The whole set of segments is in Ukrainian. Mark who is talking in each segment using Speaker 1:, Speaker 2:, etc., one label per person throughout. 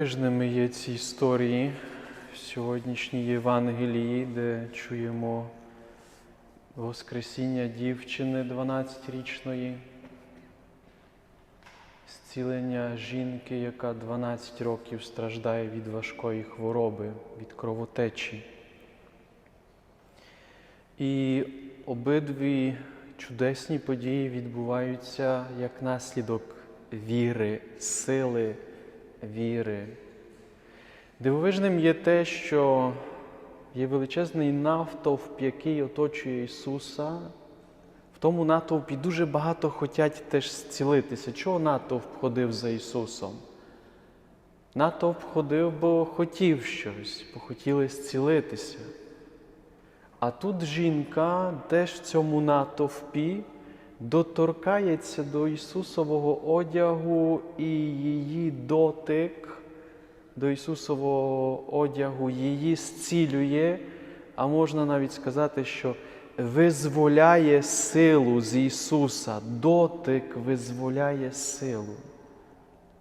Speaker 1: Тижними є ці історії в сьогоднішній Євангелії, де чуємо Воскресіння дівчини 12-річної, зцілення жінки, яка 12 років страждає від важкої хвороби, від кровотечі. І обидві чудесні події відбуваються як наслідок віри, сили віри. Дивовижним є те, що є величезний навтовп, який оточує Ісуса. В тому натовпі дуже багато хочуть теж зцілитися. Чого натовп ходив за Ісусом? Натовп ходив, бо хотів щось, бо хотіли зцілитися. А тут жінка теж в цьому натовпі доторкається до Ісусового одягу і її дотик до Ісусового одягу її зцілює, а можна навіть сказати, що визволяє силу з Ісуса. Дотик визволяє силу.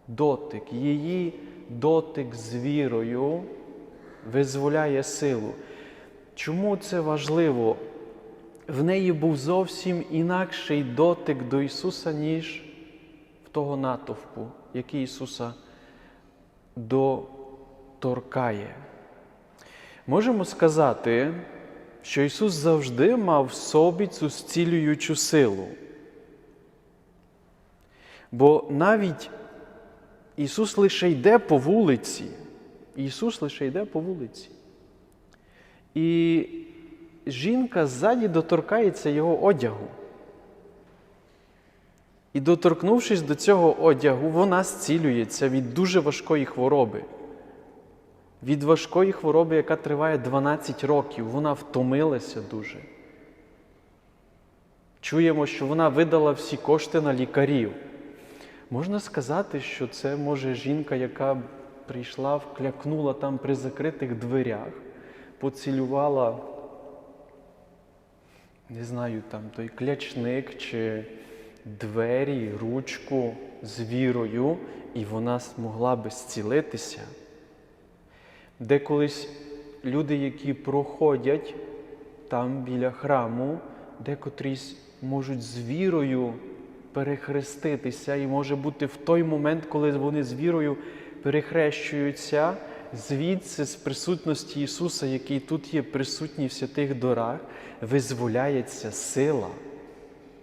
Speaker 1: Дотик, її дотик з вірою визволяє силу. Чому це важливо? В неї був зовсім інакший дотик до Ісуса, ніж в того натовпу, який Ісуса доторкає. Можемо сказати, що Ісус завжди мав в собі цю зцілюючу силу. Бо навіть Ісус лише йде по вулиці, Ісус лише йде по вулиці. І жінка ззаді доторкається Його одягу. І доторкнувшись до цього одягу, вона зцілюється від дуже важкої хвороби. Від важкої хвороби, яка триває 12 років, вона втомилася дуже. Чуємо, що вона видала всі кошти на лікарів. Можна сказати, що це може жінка, яка прийшла, вклякнула там при закритих дверях, поцілювала, не знаю, там той клячник чи двері, ручку з вірою, і вона змогла би зцілитися. Де колись люди, які проходять там біля храму, декотрісь можуть з вірою перехреститися, і може бути в той момент, коли вони з вірою перехрещуються, звідси з присутності Ісуса, який тут є присутній в святих дорах, визволяється сила,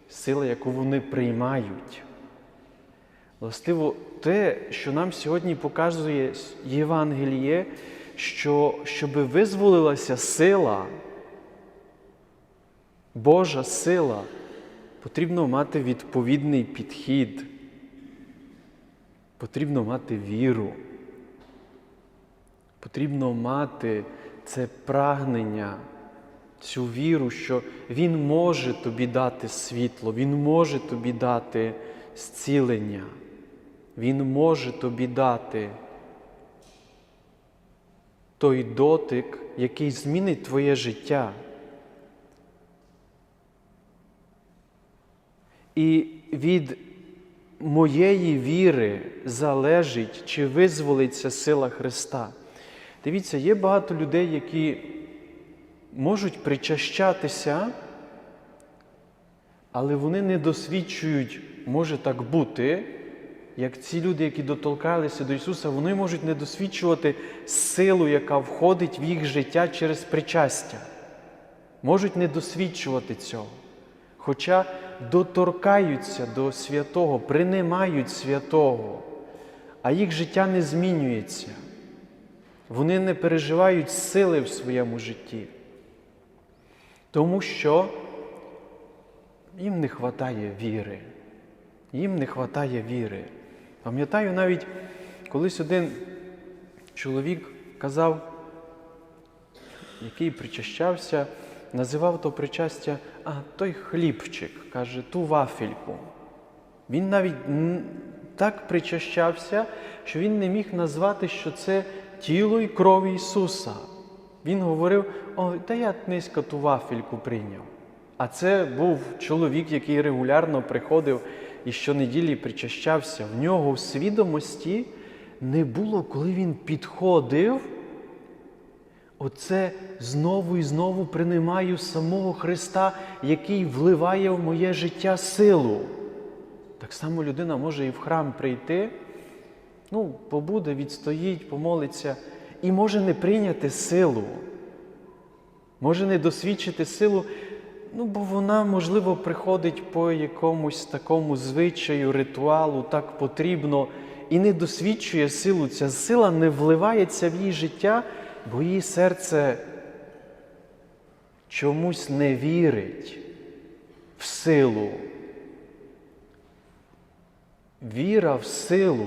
Speaker 1: сила, яку вони приймають. Властиво, те, що нам сьогодні показує Євангеліє, що щоб визволилася сила, Божа сила, потрібно мати відповідний підхід, потрібно мати віру, потрібно мати це прагнення, цю віру, що Він може тобі дати світло, Він може тобі дати зцілення, Він може тобі дати той дотик, який змінить твоє життя. І від моєї віри залежить, чи визволиться сила Христа. Дивіться, є багато людей, які можуть причащатися, але вони не досвідчують, може так бути, як ці люди, які доторкалися до Ісуса, вони можуть не досвідчувати силу, яка входить в їх життя через причастя. Можуть не досвідчувати цього. Хоча доторкаються до святого, приймають святого, а їх життя не змінюється. Вони не переживають сили в своєму житті, тому що їм не вистачає віри. Їм не вистачає віри. Пам'ятаю навіть, колись один чоловік казав, який причащався, називав то причастя, а той хлібчик, каже, ту вафельку. Він навіть так причащався, що він не міг назвати, що це тіло і кров Ісуса. Він говорив, ой, та я низько ту вафельку прийняв. А це був чоловік, який регулярно приходив і щонеділі причащався. В нього в свідомості не було, коли він підходив. Оце знову і знову приймаю самого Христа, який вливає в моє життя силу. Так само людина може і в храм прийти, ну, побуде, відстоїть, помолиться, і може не прийняти силу, може не досвідчити силу, ну, бо вона, можливо, приходить по якомусь такому звичаю, ритуалу, так потрібно, і не досвідчує силу. Ця сила не вливається в її життя, бо її серце чомусь не вірить в силу. Віра в силу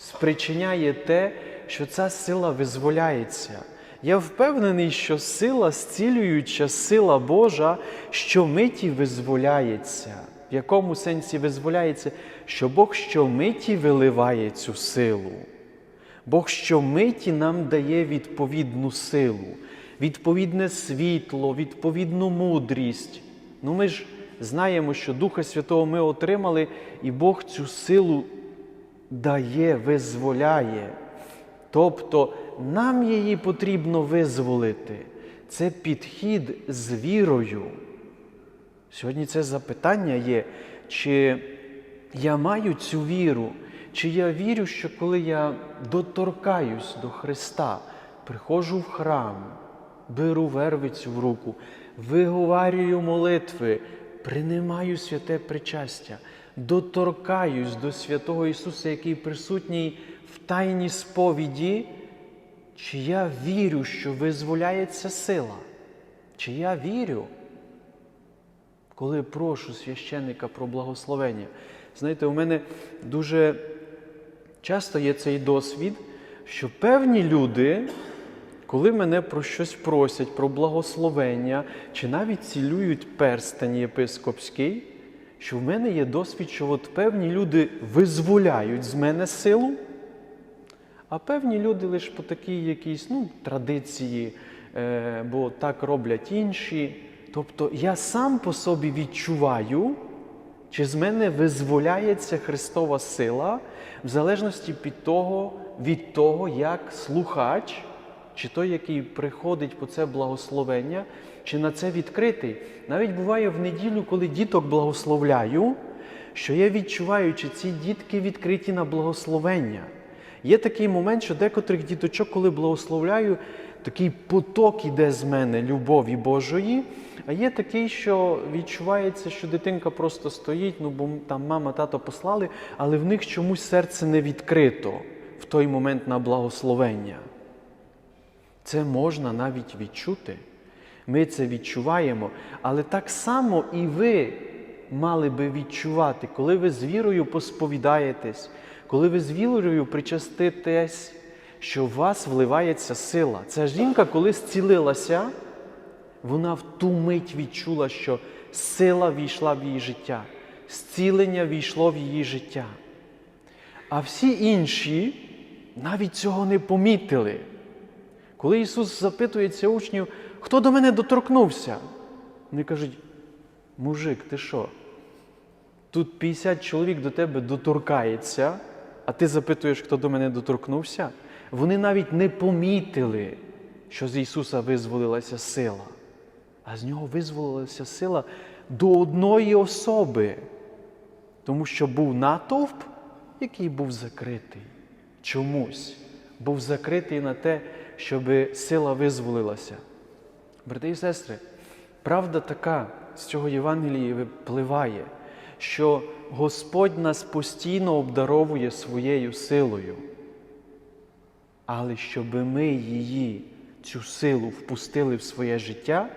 Speaker 1: спричиняє те, що ця сила визволяється. Я впевнений, що сила, зцілююча сила Божа, щомиті визволяється. В якому сенсі визволяється? Що Бог щомиті виливає цю силу. Бог щомиті нам дає відповідну силу, відповідне світло, відповідну мудрість. Ну ми ж знаємо, що Духа Святого ми отримали, і Бог цю силу дає, визволяє. Тобто нам її потрібно визволити. Це підхід з вірою. Сьогодні це запитання є, чи я маю цю віру, чи я вірю, що коли я доторкаюсь до Христа, приходжу в храм, беру вервицю в руку, виговарюю молитви, принимаю святе причастя, доторкаюсь до святого Ісуса, який присутній в тайній сповіді, чи я вірю, що визволяється сила? Чи я вірю? коли прошу священника про благословення. Знаєте, у мене дуже часто є цей досвід, що певні люди, коли мене про щось просять, про благословення, чи навіть цілюють перстень єпископський, що в мене є досвід, що от певні люди визволяють з мене силу, а певні люди лише по такій якійсь ну, традиції, е, бо так роблять інші. Тобто я сам по собі відчуваю, чи з мене визволяється Христова сила в залежності від того, від того, як слухач, чи той, який приходить по це благословення, чи на це відкритий. Навіть буває в неділю, коли діток благословляю, що я відчуваю, чи ці дітки відкриті на благословення. Є такий момент, що декотрих діточок, коли благословляю, такий поток іде з мене любові Божої. А є такий, що відчувається, що дитинка просто стоїть, ну бо там мама, тато послали, але в них чомусь серце не відкрито в той момент на благословення. Це можна навіть відчути. Ми це відчуваємо, але так само і ви мали би відчувати, коли ви з вірою посповідаєтесь, коли ви з вірою причаститесь, що в вас вливається сила. Ця жінка, коли зцілилася, вона в ту мить відчула, що сила війшла в її життя, зцілення війшло в її життя. А всі інші навіть цього не помітили. Коли Ісус запитується учнів, хто до мене доторкнувся, вони кажуть, мужик, ти що? Тут 50 чоловік до тебе доторкається, а ти запитуєш, хто до мене доторкнувся. Вони навіть не помітили, що з Ісуса визволилася сила, а з нього визволилася сила до одної особи, тому що був натовп, який був закритий. Чомусь був закритий на те, щоб сила визволилася. Брати і сестри, правда така з цього Євангелії випливає, що Господь нас постійно обдаровує своєю силою. Але щоб ми її, цю силу впустили в своє життя,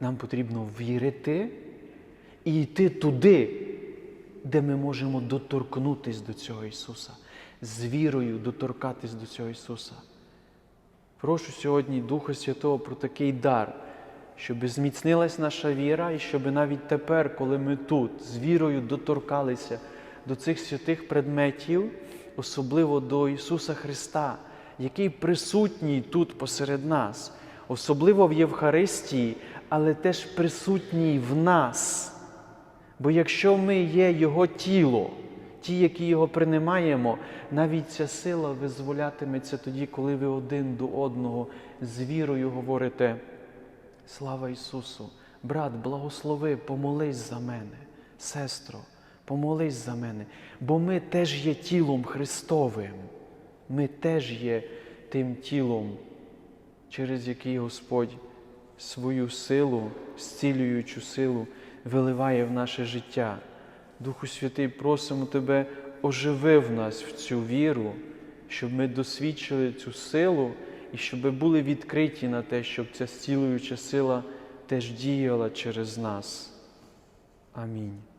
Speaker 1: нам потрібно вірити і йти туди, де ми можемо доторкнутися до цього Ісуса, з вірою доторкатись до цього Ісуса. Прошу сьогодні Духа Святого про такий дар, щоб зміцнилась наша віра, і щоб навіть тепер, коли ми тут з вірою доторкалися до цих святих предметів, особливо до Ісуса Христа, який присутній тут посеред нас, особливо в Євхаристії, але теж присутній в нас. Бо якщо ми є Його тіло, ті, які його приймаємо, навіть ця сила визволятиметься тоді, коли ви один до одного з вірою говорите. Слава Ісусу! Брат, благослови, помолись за мене, сестро, помолись за мене, бо ми теж є тілом Христовим. Ми теж є тим тілом, через який Господь свою силу, зцілюючу силу виливає в наше життя. Духу Святий, просимо Тебе, оживи в нас в цю віру, щоб ми досвідчили цю силу і щоб були відкриті на те, щоб ця зцілююча сила теж діяла через нас. Амінь.